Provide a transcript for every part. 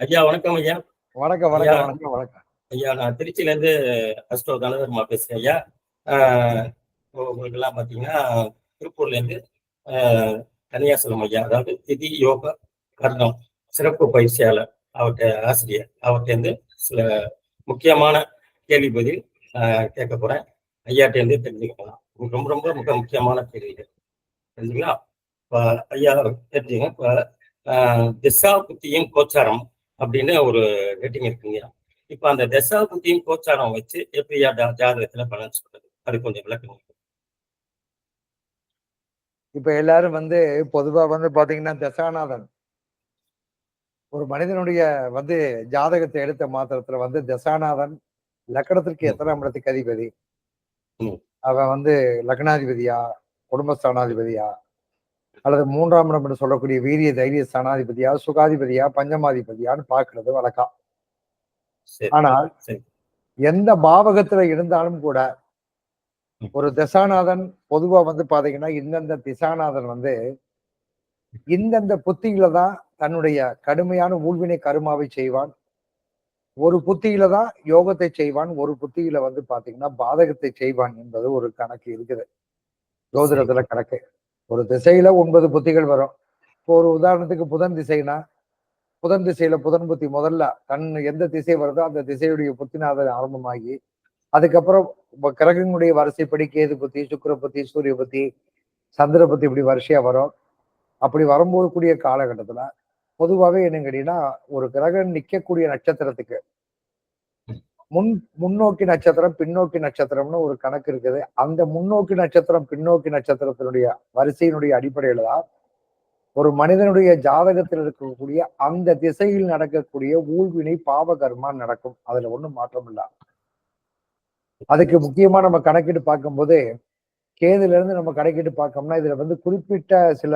ஐயா வணக்கம் ஐயா. வணக்கம். வணக்கம் வணக்கம் வணக்கம். ஐயா நான் திருச்சியில இருந்து அஸ்டோ கனகர்மா பேசுறேன் ஐயா. உங்களுக்கு எல்லாம் பாத்தீங்கன்னா திருப்பூர்ல இருந்து ஆஹ் கன்னியாசுரம் ஐயா அதாவது திதி யோக கர்ணம் சிறப்பு பயிற்சியாளர் அவர்கிட்ட ஆசிரியர் அவர்கிட்ட இருந்து சில முக்கியமான கேள்வி பதில் கேட்க போறேன். ஐயாட்ட இருந்து தெரிஞ்சுக்கலாம். ரொம்ப ரொம்ப மிக முக்கியமான கேள்விகள். தெரிஞ்சுங்களா இப்ப ஐயா தெரிஞ்சுங்க இப்ப திசா புத்தியும் கோச்சாரம் அப்படின்னு ஒரு ரேட்டிங் இருக்குங்க இப்ப அந்த தசா புத்தியும் கோச்சாரம் வச்சு எப்படியா ஜாதகத்துல பலன் சொல்றது. அது கொஞ்சம் விளக்குங்க. இப்ப எல்லாரும் வந்து பொதுவா வந்து பாத்தீங்கன்னா தசாநாதன். ஒரு மனிதனுடைய வந்து ஜாதகத்தை எடுத்த மாத்திரத்துல வந்து தசாநாதன் லக்கணத்திற்கு. எத்தனாம் இடத்துக்கு அதிபதி. அவன் வந்து லக்னாதிபதியா குடும்பஸ்தானாதிபதியா அல்லது மூன்றாம் இடம் என்று சொல்லக்கூடிய வீரிய தைரிய ஸ்தானாதிபதியா சுகாதிபதியா பஞ்சமாதிபதியான்னு பார்க்கிறது வழக்கம் ஆனால் எந்த பாவகத்துல இருந்தாலும் கூட. ஒரு தசாநாதன் பொதுவா வந்து பாத்தீங்கன்னா இந்தந்த திசாநாதன் வந்து இந்தந்த புத்தியில தான் தன்னுடைய கடுமையான ஊழ்வினை கருமாவை செய்வான். ஒரு புத்தியில தான் யோகத்தை செய்வான் ஒரு புத்தியில வந்து பாத்தீங்கன்னா பாதகத்தை செய்வான் என்பது ஒரு கணக்கு இருக்குது. ஜோதிடத்துல கணக்கு. ஒரு திசையில ஒன்பது புத்திகள் வரும். இப்போ ஒரு உதாரணத்துக்கு புதன் திசைனா புதன் திசையில புதன் புத்தி முதல்ல தன் எந்த திசை வருதோ அந்த திசையுடைய புத்திநாதன் ஆரம்பமாகி அதுக்கப்புறம் கிரகங்களுடைய வரிசைப்படி கேது புத்தி சுக்கிர புத்தி சூரிய புத்தி சந்திர புத்தி இப்படி வரிசையா வரும். அப்படி வரும்போது கூடிய காலகட்டத்துல பொதுவாகவே என்ன கேட்டீங்கன்னா ஒரு கிரகம் நிக்கக்கூடிய நட்சத்திரத்துக்கு. முன் முன்னோக்கி நட்சத்திரம் பின்னோக்கி நட்சத்திரம்னு ஒரு கணக்கு இருக்குது. அந்த முன்னோக்கி நட்சத்திரம் பின்னோக்கி நட்சத்திரத்தினுடைய வரிசையினுடைய அடிப்படையில தான் ஒரு மனிதனுடைய ஜாதகத்தில் இருக்கக்கூடிய அந்த திசையில் நடக்கக்கூடிய ஊழ்வினை பாவ கர்மா நடக்கும். அதுல ஒண்ணும் மாற்றம் இல்ல. அதுக்கு முக்கியமா நம்ம கணக்கிட்டு பார்க்கும்போது கேதுல இருந்து நம்ம கணக்கிட்டு பார்க்கோம்னா இதுல வந்து குறிப்பிட்ட சில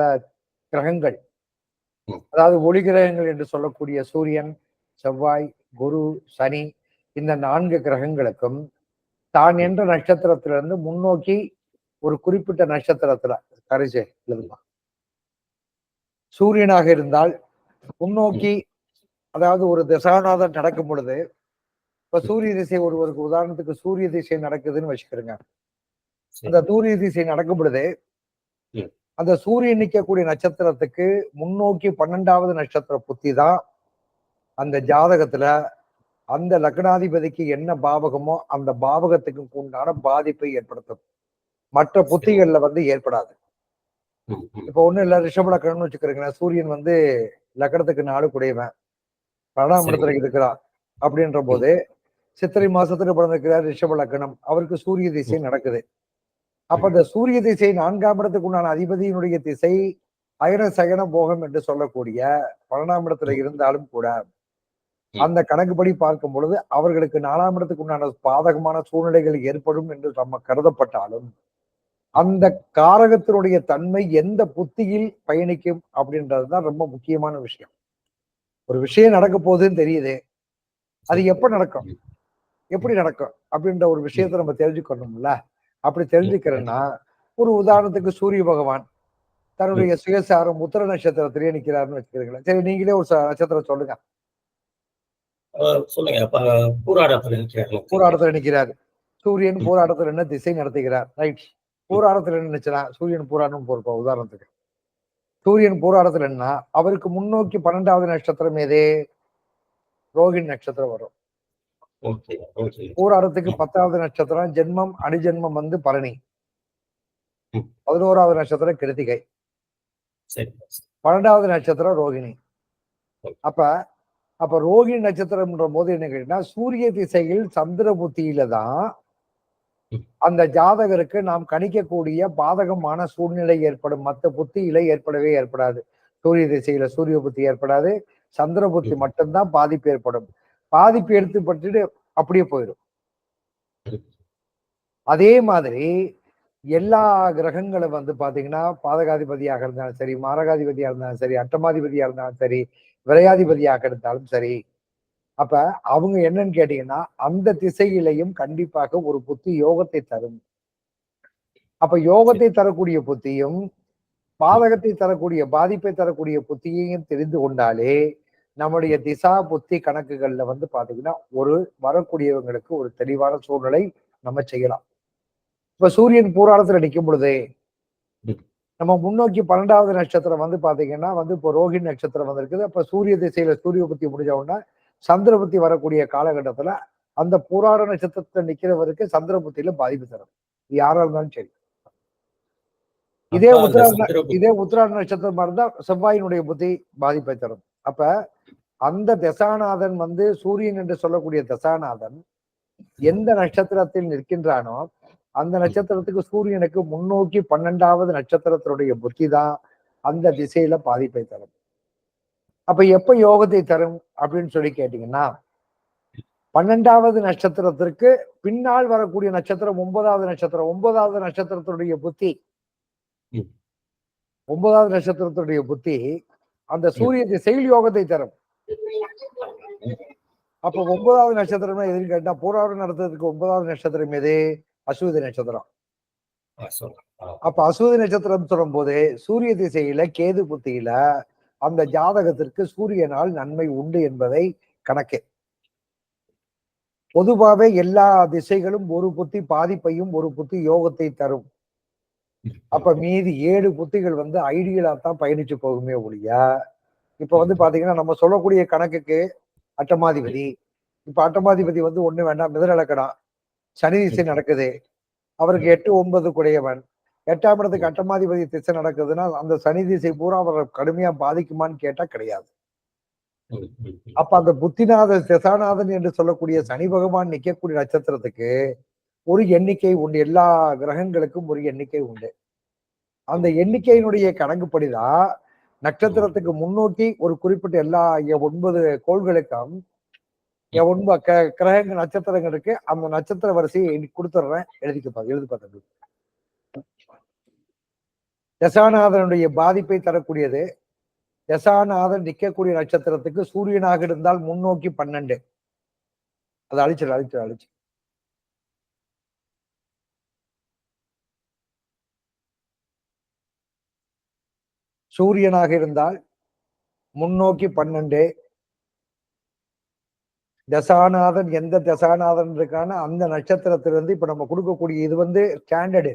கிரகங்கள் அதாவது ஒளி கிரகங்கள் என்று சொல்லக்கூடிய சூரியன் செவ்வாய் குரு சனி இந்த நான்கு கிரகங்களுக்கும் தான் என்ற நட்சத்திரத்திலிருந்து முன்னோக்கி ஒரு குறிப்பிட்ட நட்சத்திரத்துல கரிசே எழுதுமா சூரியனாக இருந்தால் முன்னோக்கி அதாவது ஒரு தசாநாதன் நடக்கும் பொழுது இப்ப சூரிய திசை ஒருவருக்கு உதாரணத்துக்கு சூரிய திசை நடக்குதுன்னு வச்சுக்கிறோங்க. அந்த சூரிய திசை நடக்கும் பொழுது. அந்த சூரியன் நிக்கக்கூடிய நட்சத்திரத்துக்கு முன்னோக்கி பன்னெண்டாவது நட்சத்திர புத்தி தான் அந்த ஜாதகத்துல அந்த லக்னாதிபதிக்கு என்ன பாவகமோ அந்த பாவகத்துக்கு உண்டான பாதிப்பை ஏற்படுத்தும். மற்ற புத்திகள்ல வந்து ஏற்படாது. இப்போ ஒண்ணும் இல்ல ரிஷப லக்கணம்னு வச்சுக்கிறீங்களேன் சூரியன் வந்து லக்கணத்துக்கு நாலு குடையவன். பன்னெண்டாம். இடத்துல இருக்கிறான். அப்படின்ற போது சித்திரை மாசத்துல பிறந்திருக்கிறார் ரிஷப லக்கணம் அவருக்கு சூரிய திசை நடக்குது. அப்ப இந்த சூரிய திசை நான்காம் இடத்துக்கு உண்டான அதிபதியினுடைய திசை அயன சயன போகம் என்று சொல்லக்கூடிய பன்னெண்டாம் இடத்துல இருந்தாலும் கூட அந்த கணக்குப்படி பார்க்கும் பொழுது அவர்களுக்கு நாலாம் இடத்துக்கு உண்டான பாதகமான சூழ்நிலைகள் ஏற்படும் என்று நம்ம கருதப்பட்டாலும் அந்த காரகத்தினுடைய தன்மை எந்த புத்தியில் பயணிக்கும் அப்படின்றதுதான் ரொம்ப முக்கியமான விஷயம். ஒரு விஷயம் நடக்க போகுதுன்னு தெரியுது. அது எப்ப நடக்கும்? எப்படி நடக்கும்? அப்படின்ற ஒரு விஷயத்தை நம்ம தெரிஞ்சுக்கணும்ல. அப்படி தெரிஞ்சுக்கிறேன்னா ஒரு உதாரணத்துக்கு சூரிய பகவான் தன்னுடைய சுயசாரம் உத்தர நட்சத்திரத்திலேயே நிக்கிறாருன்னு வச்சுக்கிறீங்களேன் சரி நீங்களே ஒரு நட்சத்திரம் சொல்லுங்க. சொல்லுங்க. பூராடத்துல நிக்கிறாரு சூரியன் பூராடத்துல என்ன திசை நடத்துகிறார்? ரைட். பூராடத்துல என்ன நினைச்சா சூரியன் பூராடம் போறோம் உதாரணத்துக்கு. சூரியன் பூராடத்துல என்ன அவருக்கு முன்னோக்கி பன்னெண்டாவது நட்சத்திரம் எதே? ரோகிணி நட்சத்திரம் வரும். பூராடத்துக்கு பத்தாவது நட்சத்திரம் ஜென்மம் அணிஜென்மம் வந்து பரணி. ம். பதினோராவது நட்சத்திரம் கிருத்திகை. பன்னெண்டாவது நட்சத்திரம் ரோகிணி. அப்ப அப்ப ரோகிணி நட்சத்திரம்ன்ற போது என்ன கேட்டீங்கன்னா சூரிய திசையில் சந்திர புத்தியில தான். அந்த ஜாதகருக்கு நாம் கணிக்கக்கூடிய பாதகமான சூழ்நிலை ஏற்படும். மற்ற புத்தியில ஏற்படவே ஏற்படாது. சூரிய திசையில சூரிய புத்தி ஏற்படாது. சந்திர புத்தி. மட்டும்தான் பாதிப்பு ஏற்படும். பாதிப்பு எடுத்துப்பட்டுட்டு அப்படியே போயிடும். அதே மாதிரி எல்லா கிரகங்களும் வந்து பாத்தீங்கன்னா பாதகாதிபதியாக இருந்தாலும் சரி மாரகாதிபதியா இருந்தாலும் சரி அட்டமாதிபதியா இருந்தாலும் சரி விரையாதிபதியாக இருந்தாலும் சரி அப்ப அவங்க என்னன்னு கேட்டீங்கன்னா அந்த திசையிலையும் கண்டிப்பாக ஒரு புத்தி யோகத்தை தரும். அப்ப யோகத்தை தரக்கூடிய புத்தியும் பாதகத்தை தரக்கூடிய பாதிப்பை தரக்கூடிய புத்தியையும் தெரிந்து கொண்டாலே நம்முடைய திசா புத்தி கணக்குகள்ல வந்து பாத்தீங்கன்னா ஒரு வரக்கூடியவங்களுக்கு ஒரு தெளிவான சூழ்நிலை நம்ம செய்யலாம். இப்ப சூரியன் பூராளத்துல நிற்கும் பொழுதே நம்ம முன்னோக்கி பன்னெண்டாவது நட்சத்திரம் வந்து பாத்தீங்கன்னா வந்து இப்போ ரோஹிணி நட்சத்திரம் வந்திருக்குது. அப்ப சூரிய திசையில சூரிய புத்தி முடிஞ்ச உடனே சந்திர புத்தி வரக்கூடிய காலகட்டத்துல அந்த பூராட நட்சத்திரத்துல நிக்கிறவருக்கு சந்திர புத்தியில பாதிப்பு தரும். இது யாரா இருந்தாலும் சரி. இதே உத்திராட இதே உத்திராட நட்சத்திரமா இருந்தா செவ்வாயினுடைய புத்தி பாதிப்பை தரும். அப்ப அந்த தசாநாதன் வந்து சூரியன் என்று சொல்லக்கூடிய தசாநாதன் எந்த நட்சத்திரத்தில் நிற்கின்றானோ அந்த நட்சத்திரத்துக்கு சூரியனுக்கு முன்னோக்கி பன்னெண்டாவது நட்சத்திரத்தினுடைய புத்தி தான் அந்த திசையில பாதிப்பை தரும். அப்ப எப்ப யோகத்தை தரும் அப்படின்னு சொல்லி கேட்டீங்கன்னா பன்னெண்டாவது நட்சத்திரத்திற்கு பின்னால் வரக்கூடிய நட்சத்திரம் ஒன்பதாவது நட்சத்திரம். ஒன்பதாவது நட்சத்திரத்தினுடைய புத்தி. ஒன்பதாவது நட்சத்திரத்துடைய புத்தி அந்த சூரிய திசையில் யோகத்தை தரும். அப்ப ஒன்பதாவது நட்சத்திரம் எதுன்னு கேட்டா பூராவது நடத்துறதுக்கு ஒன்பதாவது நட்சத்திரம் எது? அசுவதி நட்சத்திரம். அப்ப அசுவதி நட்சத்திரம் சொல்லும் போது சூரிய திசையில கேது புத்தியில அந்த ஜாதகத்திற்கு சூரியனால் நன்மை உண்டு என்பதை கணக்கு. பொதுவாவே எல்லா திசைகளும் ஒரு புத்தி பாதிப்பையும் ஒரு புத்தி யோகத்தை தரும். அப்ப மீதி ஏழு புத்திகள் வந்து ஐடியலா தான் பயணிச்சு போகுமே ஒழிய இப்ப வந்து பாத்தீங்கன்னா நம்ம சொல்லக்கூடிய கணக்குக்கு அட்டமாதிபதி. இப்ப அட்டமாதிபதி வந்து ஒண்ணு வேண்டாம் மிதநலக்கணம் சனி திசை நடக்குது. அவருக்கு எட்டு ஒன்பது குடையவன். எட்டாம் இடத்துக்கு அட்டமாதிபதி திசை நடக்குதுன்னா அந்த சனி திசை பூரா அவரை கடுமையா பாதிக்குமான்னு கேட்டா கிடையாது. அப்ப அந்த புத்திநாத திசாநாதன் என்று சொல்லக்கூடிய சனி பகவான் நிக்கக்கூடிய நட்சத்திரத்துக்கு ஒரு எண்ணிக்கை உண்டு. எல்லா கிரகங்களுக்கும் ஒரு எண்ணிக்கை உண்டு. அந்த எண்ணிக்கையினுடைய கணக்குப்படிதான் நட்சத்திரத்துக்கு முன்னோக்கி ஒரு குறிப்பிட்ட எல்லா ஒன்பது கோள்களுக்கும் எ- ஒன்பது க- கிரகங்கள் நட்சத்திரங்களுக்கு அந்த நட்சத்திர வரிசையை கொடுத்துட்றேன் எழுதிக்க எழுதி பார்த்தது தசாநாதனுடைய பாதிப்பை தரக்கூடியது. தசாநாதன் நிற்கக்கூடிய நட்சத்திரத்துக்கு சூரியனாக இருந்தால் முன்னோக்கி பன்னெண்டு. அதை அழிச்சிடு அழிச்சிடு அழிச்சு சூரியனாக இருந்தால் முன்னோக்கி பன்னெண்டு. தசாநாதன் எந்த தசாநாதன் இருக்கான அந்த நட்சத்திரத்திலிருந்து இப்ப நம்ம கொடுக்கக்கூடிய இது வந்து ஸ்டாண்டர்டு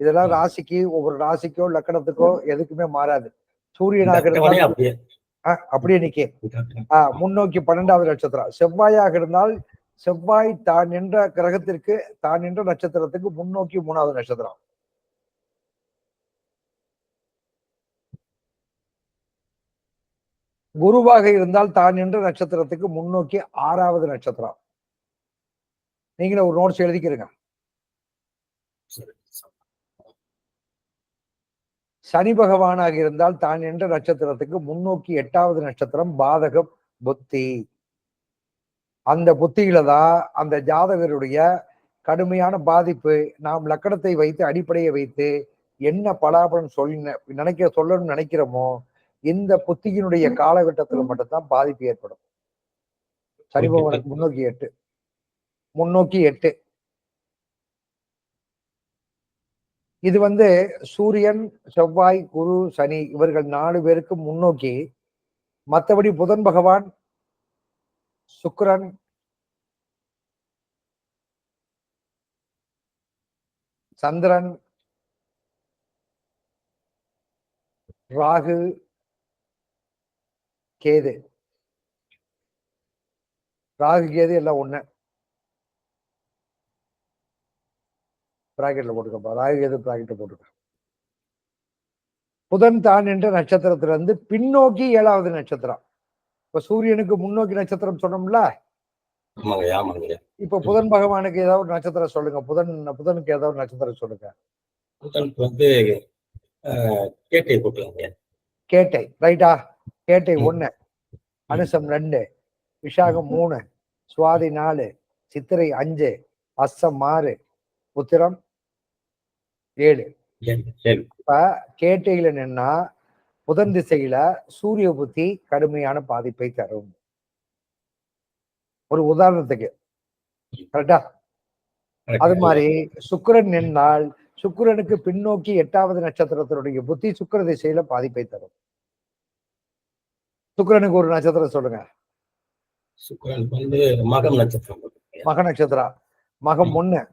இதெல்லாம். ராசிக்கு ஒவ்வொரு ராசிக்கோ லக்கணத்துக்கோ எதுக்குமே மாறாது. சூரியனாக இருந்தால் அப்படியே. நிக்க. ஆ, முன்னோக்கி பன்னெண்டாவது நட்சத்திரம். செவ்வாயாக இருந்தால் செவ்வாய் தான் நின்ற கிரகத்திற்கு தான் நின்ற நட்சத்திரத்துக்கு முன்னோக்கி மூணாவது நட்சத்திரம். குருவாக இருந்தால் தான் நின்ற நட்சத்திரத்துக்கு முன்னோக்கி ஆறாவது நட்சத்திரம். நீங்களே ஒரு நோட்ஸ் எழுதிக்கிறீங்க. சனி பகவானாக இருந்தால் தான் நின்ற நட்சத்திரத்துக்கு முன்னோக்கி எட்டாவது நட்சத்திரம் பாதக புத்தி. அந்த புத்தியில தான் அந்த ஜாதகருடைய கடுமையான பாதிப்பு நாம் லக்கணத்தை வைத்து அடிப்படையை வைத்து என்ன பலாபலன் சொல்லி நினைக்க சொல்லணும்னு நினைக்கிறோமோ இந்த புத்தியினுடைய காலகட்டத்துல மட்டும்தான் பாதிப்பு ஏற்படும். சனி பகவானுக்கு முன்னோக்கி எட்டு. முன்னோக்கி எட்டு. இது வந்து சூரியன் செவ்வாய் குரு சனி இவர்கள் நாலு பேருக்கு முன்னோக்கி மற்றபடி புதன் பகவான் சுக்கிரன் சந்திரன் ராகு கேது. ராகு கேது எல்லாம் ஒண்ணு. பிராக்கெட்ல போட்டுக்கப்பா. ராகு கேது பிராக்கெட்ல போட்டுக்க. புதன் தான் என்ற நட்சத்திரத்துல இருந்து பின்னோக்கி ஏழாவது நட்சத்திரம். இப்ப சூரியனுக்கு முன்னோக்கி நட்சத்திரம் சொன்னோம்ல? இப்ப புதன் பகவானுக்கு ஏதாவது ஒரு நட்சத்திரம் சொல்லுங்க. புதன் புதனுக்கு ஏதாவது ஒரு நட்சத்திரம் சொல்லுங்க. புதனுக்கு வந்து கேட்டை போட்டுருங்க கேட்டை ரைட்டா? கேட்டை. ஒண்ணு அனுசம் ரெண்டு விஷாகம் மூணு சுவாதி நாலு சித்திரை அஞ்சு அஸ்ஸம் ஆறு உத்திரம் ஏழு. இப்ப கேட்டையில நின்னா புதன் திசையில சூரிய புத்தி கடுமையான பாதிப்பை தரும். ஒரு உதாரணத்துக்கு. கரெக்டா? அது மாதிரி சுக்கிரன் நின்றால் சுக்கிரனுக்கு பின்னோக்கி எட்டாவது நட்சத்திரத்தினுடைய புத்தி சுக்கிர திசையில பாதிப்பை தரும். சுக்கிரனுக்கு ஒரு நட்சத்திரம் சொல்லுங்க. சுக்கிரனுக்கு வந்து மகம் நட்சத்திரம். மக நட்சத்திரம் மகம் ஒண்ணு.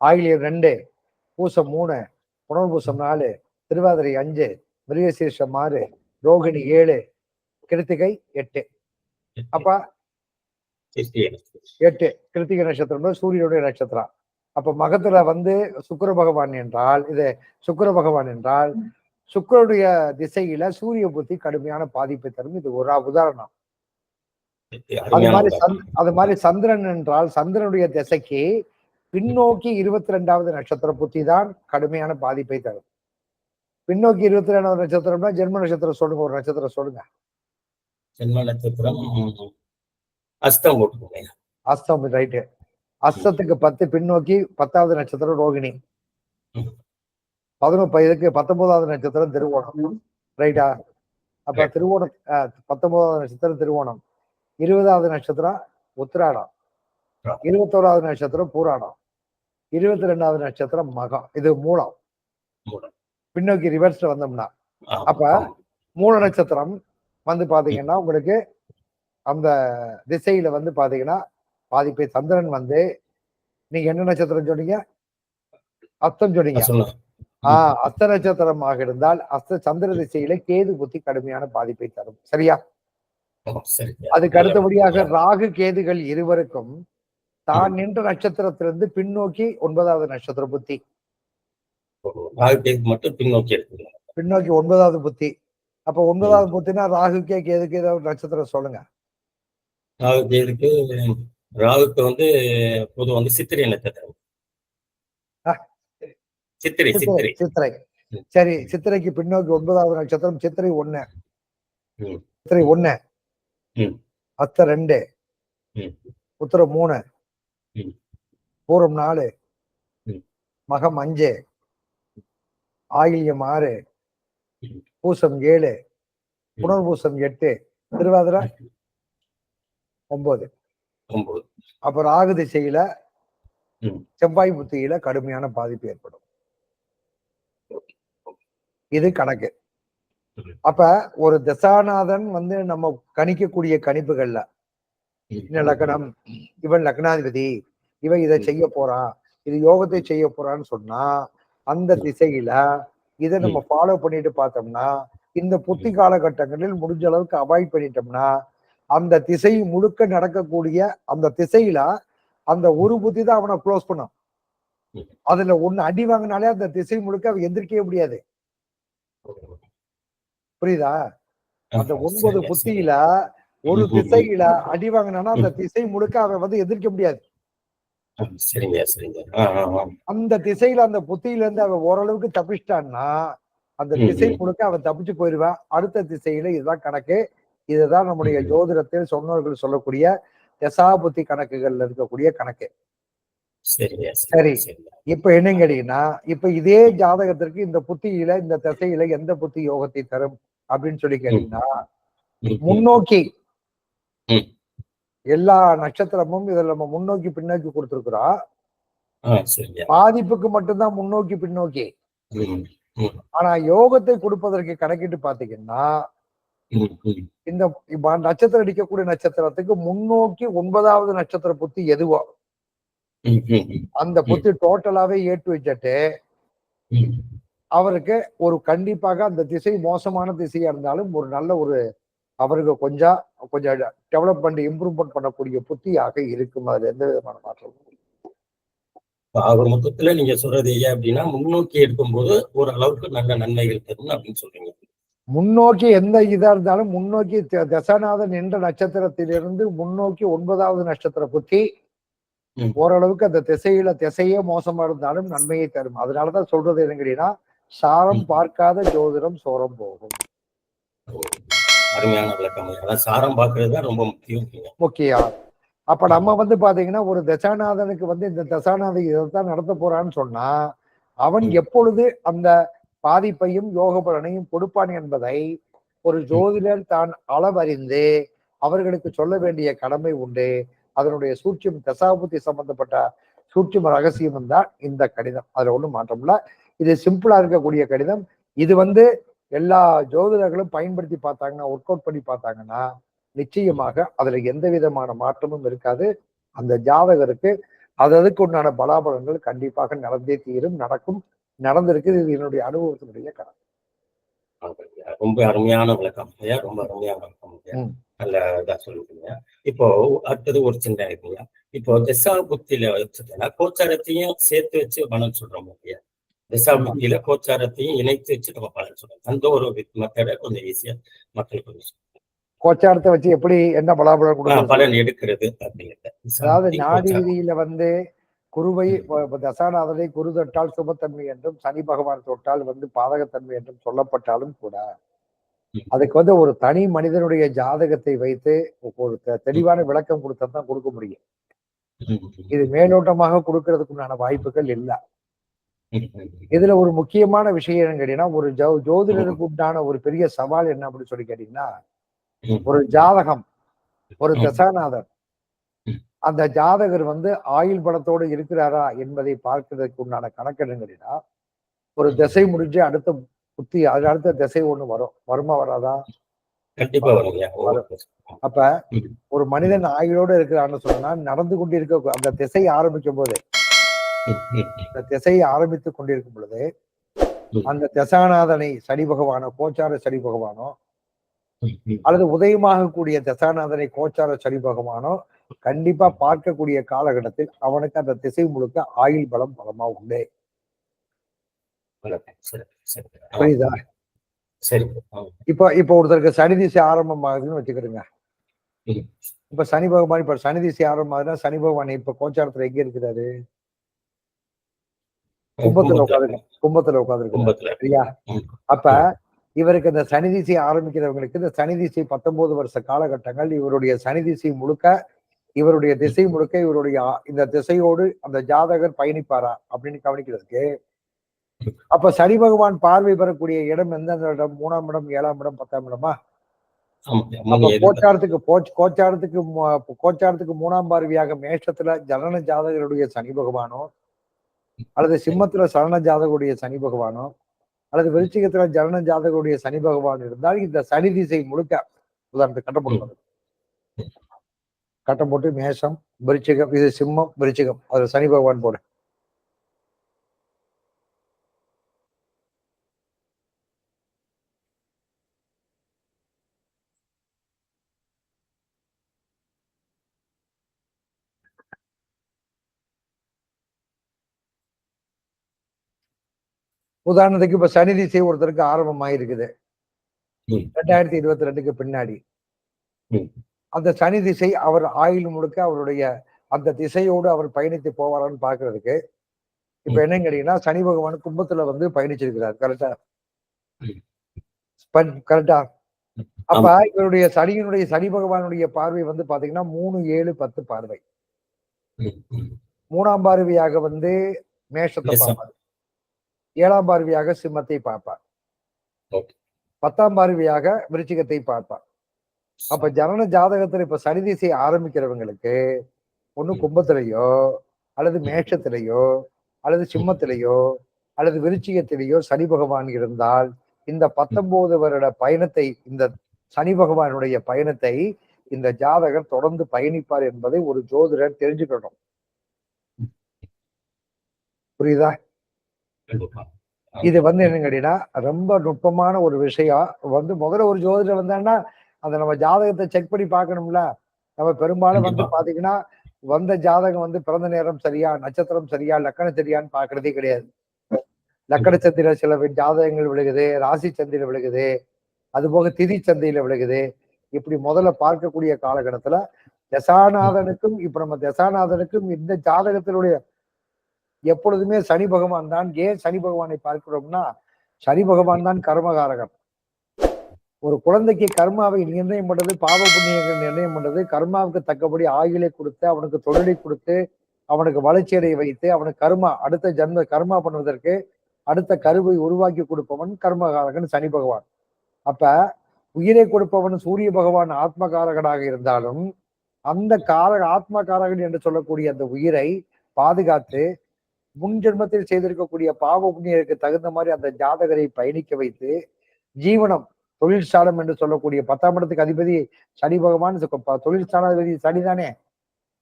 ஆயிலியம் ரெண்டு. பூசம் மூணு. புனர்பூசம் நாலு. திருவாதிரை அஞ்சு. மிருகசீர்ஷம் ஆறு. ரோகிணி ஏழு. கிருத்திகை எட்டு. அப்ப. எட்டு. கிருத்திகை நட்சத்திரம் சூரியனுடைய நட்சத்திரம். அப்ப மகத்துல வந்து சுக்கிர பகவான் என்றால் இது சுக்கிர பகவான் என்றால் சுக்கிரனுடைய திசையில சூரிய புத்தி கடுமையான பாதிப்பை தரும். இது ஒரு உதாரணம். அது மாதிரி அது மாதிரி சந்திரன் என்றால் சந்திரனுடைய திசைக்கு பின்னோக்கி இருபத்தி ரெண்டாவது நட்சத்திர புத்தி தான் கடுமையான பாதிப்பை தரும். பின்னோக்கி இருபத்தி ரெண்டாவது நட்சத்திரம்னா ஜென்ம நட்சத்திரம் சொல்லுங்க ஒரு நட்சத்திரம் சொல்லுங்க. ஜென்ம நட்சத்திரம் அஸ்தம் அஸ்தம் ரைட்டு அஸ்தத்துக்கு பத்து பின்னோக்கி பத்தாவது நட்சத்திரம் ரோகிணி. பதினொன்று இதுக்கு பத்தொன்பதாவது நட்சத்திரம் திருவோணம் ரைட்டா அப்ப. திருவோணம் பத்தொன்பதாவது நட்சத்திரம் திருவோணம் இருபதாவது நட்சத்திரம் உத்திராடம். இருபத்தோராவது நட்சத்திரம் பூராடம் இருபத்தி ரெண்டாவது நட்சத்திரம் மகம் இது மூலம். பின்னோக்கி ரிவர்ஸ்ல வந்தோம்னா அப்ப. மூல நட்சத்திரம் வந்து பாத்தீங்கன்னா உங்களுக்கு அந்த திசையில வந்து பாத்தீங்கன்னா பாதிப்பை சந்திரன் வந்து நீங்க என்ன நட்சத்திரம் சொன்னீங்க அஸ்தம் சொன்னீங்க. ஆஹ் அஸ்த நட்சத்திரமாக இருந்தால் அஸ்த சந்திர திசையில கேது புத்தி கடுமையான பாதிப்பை தரும். சரியா. அதுக்கு அடுத்தபடியாக ராகு கேதுகள் இருவருக்கும் தான் நின்ற நட்சத்திரத்திலிருந்து பின்னோக்கி ஒன்பதாவது நட்சத்திர புத்தி. மட்டும் பின்னோக்கி பின்னோக்கி ஒன்பதாவது புத்தி. அப்ப ஒன்பதாவது புத்தினா ராகுக்கே கேதுக்கு ஏதாவது நட்சத்திரம் சொல்லுங்க. ராகுக்கு எதுக்கு ராகுக்கு வந்து பொதுவா வந்து சித்திரை நட்சத்திரம். சித்திரை சித்திரை சித்திரை. சரி சித்திரைக்கு பின்னோக்கி ஒன்பதாவது நட்சத்திரம் சித்திரை ஒண்ணு ம். சித்திரை ஒண்ணு ம். அத்த ரெண்டு. உத்தரம் மூணு. பூரம் நாலு. மகம் அஞ்சு ஆயில்யம் ஆறு. பூசம் ஏழு புனர்பூசம் எட்டு திருவாதிரை ஒன்பது ஒன்பது அப்ப ராகு திசையில. செவ்வாய் புத்தியில கடுமையான பாதிப்பு ஏற்படும் இது கணக்கு. அப்ப ஒரு தசாநாதன் வந்து நம்ம கணிக்கக்கூடிய கணிப்புகள்ல லக்னம் இவன் லக்னாதிபதி இவன் இதை செய்ய போறான் இது யோகத்தை செய்ய போறான்னு சொன்னா அந்த திசையில இதை நம்ம ஃபாலோ பண்ணிட்டு பார்த்தோம்னா இந்த புத்தி காலகட்டங்களில் முடிஞ்ச அளவுக்கு அவாய்ட் பண்ணிட்டோம்னா அந்த திசை முழுக்க நடக்கக்கூடிய அந்த திசையில அந்த ஒரு புத்தி தான் அவனை க்ளோஸ் பண்ணும். அதுல ஒண்ணு அடி வாங்கினாலே அந்த திசை முழுக்க அவன் எந்திரிக்கவே முடியாது. புரியுதா? அந்த ஒன்பது புத்தியில ஒரு திசையில அடி வாங்கினானா அந்த திசை முழுக்க அவன் வந்து எதிர்க்க முடியாது. அந்த திசையில அந்த புத்தியில இருந்து அவன் ஓரளவுக்கு தப்பிச்சிட்டான்னா அந்த திசை. முழுக்க அவன் தப்பிச்சு போயிருவான் அடுத்த திசையில இதுதான் கணக்கு. இதுதான் நம்முடைய. ஜோதிடத்தில் சொன்னவர்கள் சொல்லக்கூடிய தசாபுத்தி கணக்குகள்ல இருக்கக்கூடிய கணக்கு. சரி. இப்ப என்னன்னு கேட்டீங்கன்னா இப்ப இதே ஜாதகத்திற்கு இந்த புத்தியில இந்த திசையில எந்த புத்தி யோகத்தை தரும் அப்படின்னு சொல்லி கேட்டீங்கன்னா. முன்னோக்கி. எல்லா நட்சத்திரமும் இதுல நம்ம முன்னோக்கி பின்னோக்கி கொடுத்திருக்கிறோம் பாதிப்புக்கு மட்டும்தான் முன்னோக்கி பின்னோக்கி ஆனா யோகத்தை கொடுப்பதற்கு கணக்கிட்டு பாத்தீங்கன்னா. இந்த நட்சத்திரம் அடிக்கக்கூடிய நட்சத்திரத்துக்கு முன்னோக்கி ஒன்பதாவது நட்சத்திர புத்தி எதுவோ. அந்த புத்தி டோட்டலாவே ஏற்று வச்சுட்டு. அவருக்கு ஒரு கண்டிப்பாக அந்த திசை மோசமான திசையா இருந்தாலும் ஒரு நல்ல ஒரு அவருக்கு கொஞ்சம் கொஞ்சம் டெவலப்மெண்ட் இம்ப்ரூவ்மெண்ட் பண்ணக்கூடிய புத்தியாக இருக்கும் அதுல எந்த விதமான மாற்றம் இப்ப ஆக மொத்தத்துல நீங்க சொல்றது ஏன் அப்படின்னா முன்னோக்கி எடுக்கும்போது ஒரு அளவுக்கு நல்ல நன்மைகள் தரும் அப்படின்னு சொல்றீங்க முன்னோக்கி எந்த இதா இருந்தாலும் முன்னோக்கி தசநாதன் என்ற நட்சத்திரத்திலிருந்து முன்னோக்கி ஒன்பதாவது நட்சத்திர புத்தி. ஓரளவுக்கு அந்த திசையில திசையே மோசமா இருந்தாலும் நன்மையை தரும். அதனாலதான் சொல்றது என்னங்கிறீங்கன்னா சாரம் ம். பார்க்காத ஜோதிடம் சோரம் போகும். அருமையான விளக்கம். சாரம் பார்க்கறது தான் ரொம்ப முக்கியம். முக்கியம். அப்ப நம்ம வந்து பாத்தீங்கன்னா ஒரு தசாநாதனுக்கு வந்து இந்த தசாநாதன் இதைத்தான் நடத்த போறான்னு சொன்னா அவன். எப்பொழுது அந்த பாதிப்பையும் யோக பலனையும் கொடுப்பான் என்பதை ஒரு ஜோதிடர் தான் அளவறிந்து அவர்களுக்கு சொல்ல வேண்டிய கடமை உண்டு. அதனுடைய சூட்சியம் தசாபுத்தி சம்பந்தப்பட்ட சூட்சும ரகசியம் தான் இந்த கடிதம். அதுல ஒண்ணும் மாற்றம் இல்ல. இது சிம்பிளா இருக்கக்கூடிய கடிதம். இது வந்து எல்லா ஜோதிடர்களும் பயன்படுத்தி பார்த்தாங்கன்னா ஒர்க் அவுட் பண்ணி பார்த்தாங்கன்னா நிச்சயமாக அதுல எந்த விதமான மாற்றமும் இருக்காது. அந்த ஜாதகருக்கு அது அதுக்கு உண்டான பலாபலங்கள் கண்டிப்பாக நடந்தே தீரும் நடக்கும் நடந்திருக்கு இது என்னுடைய அனுபவத்தினுடைய கணக்கு. ரொம்ப அருமையான விளக்கம் ரொம்ப அருமையான விளக்கம். நல்ல இதா சொல்லிருக்கீங்க இப்போ அடுத்தது ஒரு சின்ன இருக்குங்க இப்போ திசா புத்தியில வச்சுட்டா கோச்சாரத்தையும் சேர்த்து வச்சு பலன் சொல்றோம் ஐயா திசா புத்தியில கோச்சாரத்தையும் இணைத்து வச்சு நம்ம பலன் சொல்றோம் அந்த ஒரு மெத்தடை கொஞ்சம் ஈஸியா மக்களுக்கு கொஞ்சம். கோச்சாரத்தை வச்சு எப்படி என்ன பலாபலம் ஆ, கொடுக்குறது பலன் எடுக்கிறது அப்படிங்கிறது அதாவது நாடி. விதியில வந்து குருவை தசாநாதனை குரு தொட்டால் சுபத்தன்மை என்றும் சனி பகவான் தொட்டால் வந்து பாதகத்தன்மை என்றும் சொல்லப்பட்டாலும் கூட. அதுக்கு வந்து ஒரு தனி மனிதனுடைய ஜாதகத்தை வைத்து ஒரு தெளிவான விளக்கம் கொடுத்தா தான் கொடுக்க முடியும். இது மேலோட்டமாக கொடுக்கறதுக்குண்டான வாய்ப்புகள் இல்ல. இதுல ஒரு முக்கியமான விஷயம் கேட்டீங்கன்னா ஒரு ஜோ ஜோதிடருக்கு உண்டான ஒரு பெரிய சவால் என்ன அப்படின்னு சொல்லி கேட்டீங்கன்னா. ஒரு ஜாதகம் ஒரு ம். அந்த ஜாதகர் வந்து ஆயுள் பலத்தோடு இருக்கிறாரா என்பதை பார்க்கிறதுக்கு உண்டான கணக்கு என்னங்கன்னா ஒரு. திசை முடிஞ்சு அடுத்த புத்தி அது அடுத்த திசை ஒண்ணு வரும் வருமா வராதா கண்டிப்பா வரும். அப்ப. ஒரு மனிதன் ஆயுளோடு இருக்கிறான்னு சொன்னா நடந்து கொண்டிருக்க அந்த திசை ஆரம்பிக்கும் போது அந்த திசையை ஆரம்பித்துக் கொண்டிருக்கும் பொழுது. அந்த தசாநாதனை சனி பகவானோ கோச்சார சனி பகவானோ. அல்லது உதயமாகக்கூடிய தசாநாதனை கோச்சார சனி பகவானோ கண்டிப்பா பார்க்கக்கூடிய காலகட்டத்தில் அவனுக்கு அந்த திசை முழுக்க ஆயுள் பலம் பலமா உண்டு வணக்கம். சரி சரி ஆ, புரியுதா? சரி. இப்ப இப்ப ஒருத்தருக்கு சனி திசை ஆரம்பமாகுதுன்னு வச்சுக்கிடுங்க. இப்ப சனி பகவான் இப்ப சனி திசை ஆரம்பமாகுதுன்னா சனி பகவான் இப்ப கோச்சாரத்துல எங்க இருக்கிறாரு? கும்பத்துல உட்காந்து கும்பத்துல உட்காந்து கும்பத்துல. சரியா. அப்ப இவருக்கு இந்த சனி திசை ஆரம்பிக்கிறவங்களுக்கு இந்த சனி திசை பத்தொன்பது வருஷ காலகட்டங்கள் இவருடைய சனி திசை முழுக்க இவருடைய திசை முழுக்க இவருடைய இந்த திசையோடு அந்த ஜாதகர் பயணிப்பாரா அப்படின்னு கவனிக்கிறதுக்கு அப்ப சனி பகவான் பார்வை பெறக்கூடிய இடம் எந்தெந்த இடம்? மூணாம் இடம் ஏழாம் இடம் பத்தாம் இடமா? கோச்சாரத்துக்கு கோச்சாரத்துக்கு கோச்சாரத்துக்கு மூணாம் பார்வையாக மேஷத்துல ஜனன ஜாதகருடைய சனி பகவானோ அல்லது சிம்மத்துல சரண ஜாதகருடைய சனி பகவானோ அல்லது விருச்சிகத்துல ஜனன ஜாதகருடைய சனி பகவான் இருந்தால் இந்த சனி திசை முழுக்க உதாரணத்துக்கு கட்டம் போடுவாங்க கட்டம் போட்டு மேஷம் விருச்சிகம் இது சிம்மம் விருச்சிகம். அதுல சனி பகவான் போடு. உதாரணத்துக்கு இப்ப சனி திசை ஒருத்தருக்கு ஆரம்பமாயிருக்குது. ரெண்டாயிரத்தி இருபத்தி ரெண்டுக்கு பின்னாடி. அந்த சனி திசை அவர் ஆயுள் முழுக்க அவருடைய அந்த திசையோடு அவர் பயணித்து போவாரான்னு பாக்குறதுக்கு இப்ப. என்னன்னு கேட்டீங்கன்னா சனி பகவான் கும்பத்துல வந்து பயணிச்சிருக்கிறார் கரெக்டா. கரெக்டா அப்ப. இவருடைய சனியினுடைய சனி பகவானுடைய பார்வை வந்து பாத்தீங்கன்னா மூணு ஏழு பத்து பார்வை. மூணாம் பார்வையாக வந்து மேஷத்தை. பார்ப்பார் ஏழாம் பார்வையாக சிம்மத்தை பார்ப்பார். பத்தாம் பார்வையாக விருச்சிகத்தை பார்ப்பார் அப்ப ஜனன ஜாதகத்துல இப்ப சனி திசை ஆரம்பிக்கிறவங்களுக்கு ஒண்ணு. கும்பத்திலேயோ அல்லது. மேஷத்திலேயோ அல்லது சிம்மத்திலேயோ அல்லது விருச்சிகத்திலேயோ சனி பகவான் இருந்தால் இந்த பத்தொன்பது வருட பயணத்தை இந்த சனி பகவானுடைய பயணத்தை இந்த ஜாதகர் தொடர்ந்து பயணிப்பார் என்பதை ஒரு ஜோதிடர் தெரிஞ்சுக்கணும் புரியுதா. இது வந்து என்னன்னு கேட்டீங்கன்னா ரொம்ப நுட்பமான ஒரு விஷயம். வந்து முதல்ல ஒரு ஜோதிடர் வந்தான்னா அந்த நம்ம ஜாதகத்தை செக் பண்ணி பார்க்கணும்ல. நம்ம பெரும்பாலும் வந்து. பாத்தீங்கன்னா வந்த ஜாதகம் வந்து பிறந்த நேரம் சரியா நட்சத்திரம் சரியா லக்கணம் சரியான்னு பாக்குறதே கிடையாது. லக்கண சந்திர சில ஜாதகங்கள் விழுகுது ராசி சந்தையில விழுகுது அது போக திதி சந்தையில விழுகுது. இப்படி முதல்ல பார்க்கக்கூடிய காலகட்டத்துல தசாநாதனுக்கும் இப்ப நம்ம தசாநாதனுக்கும் இந்த ஜாதகத்தினுடைய எப்பொழுதுமே சனி பகவான் தான். ஏன் சனி பகவானை பார்க்கிறோம்னா சனி பகவான் தான் கர்மகாரகன். ஒரு குழந்தைக்கு கர்மாவை நிர்ணயம் பண்றது பாவ புண்ணியங்கள் நிர்ணயம் பண்றது கர்மாவுக்கு தக்கபடி ஆயுளை கொடுத்து அவனுக்கு தொழிலை கொடுத்து அவனுக்கு வளர்ச்சியடை வைத்து அவனுக்கு கர்மா அடுத்த ஜன்ம கர்மா பண்ணுவதற்கு அடுத்த கருவை உருவாக்கி கொடுப்பவன் கர்மகாரகன் சனி பகவான். அப்ப உயிரை கொடுப்பவன் சூரிய பகவான் ஆத்மகாரகனாக இருந்தாலும் அந்த காரக ஆத்மகாரகன் என்று சொல்லக்கூடிய அந்த உயிரை பாதுகாத்து முன் ஜென்மத்தில் செய்திருக்கக்கூடிய பாவ புண்ணியருக்கு தகுந்த மாதிரி அந்த ஜாதகரை பயணிக்க வைத்து ஜீவனம் தொழில் ஸ்தானம் என்று சொல்லக்கூடிய பத்தாம் இடத்துக்கு அதிபதி சனி பகவான் தொழில் ஸ்தானாதிபதி சனி தானே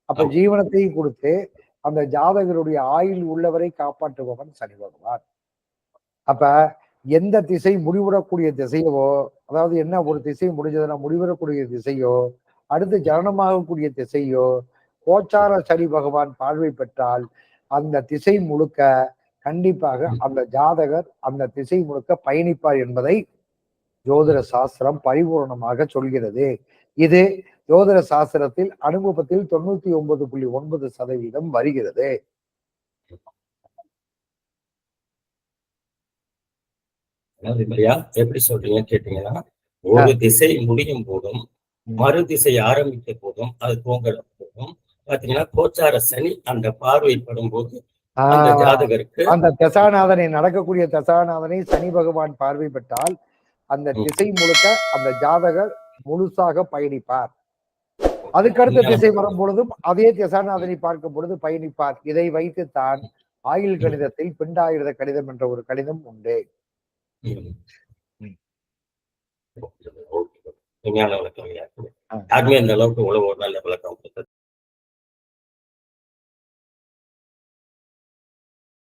அப்ப. ஜீவனத்தையும் கொடுத்து அந்த ஜாதகருடைய ஆயுள் உள்ளவரை காப்பாற்றுபவன் சனி பகவான் அப்ப எந்த திசை முடிவுறக்கூடிய திசையவோ அதாவது என்ன ஒரு திசை முடிஞ்சதுன்னா முடிவுறக்கூடிய திசையோ அடுத்து ஜனனமாகக்கூடிய திசையோ கோச்சார சனி பகவான் பார்வை பெற்றால் அந்த திசை முழுக்க கண்டிப்பாக அந்த ஜாதகர் அந்த திசை முழுக்க பயணிப்பார் என்பதை ஜோதிட சாஸ்திரம் பரிபூர்ணமாக சொல்கிறது. இது ஜோதிட சாஸ்திரத்தில் அனுபவத்தில் தொண்ணூத்தி ஒன்பது புள்ளி ஒன்பது சதவீதம் வருகிறது. எப்படி சொல்றீங்கன்னு கேட்டீங்கன்னா ஒரு திசை முடியும் போதும் மறு திசை ஆரம்பிக்க போதும் அது தூங்குற போதும் பாத்தீங்கன்னா கோச்சார சனி அந்த பார்வைப்படும் போது அந்த ஜாதகருக்கு அந்த தசாநாதனை நடக்கக்கூடிய தசாநாதனை சனி பகவான் பார்வை பெற்றால் அந்த. திசை முழுக்க அந்த ஜாதகர் முழுசாக பயணிப்பார். அதுக்கடுத்த திசை வரும் பொழுதும் அதே தசாநாதனை பார்க்கும் பொழுது பயணிப்பார். இதை வைத்துத்தான் ஆயுள் கணிதத்தில் பிண்டாயுத கணிதம் என்ற ஒரு கணிதம் உண்டு. இந்த அளவுக்கு உழவு நல்ல கொடுத்தது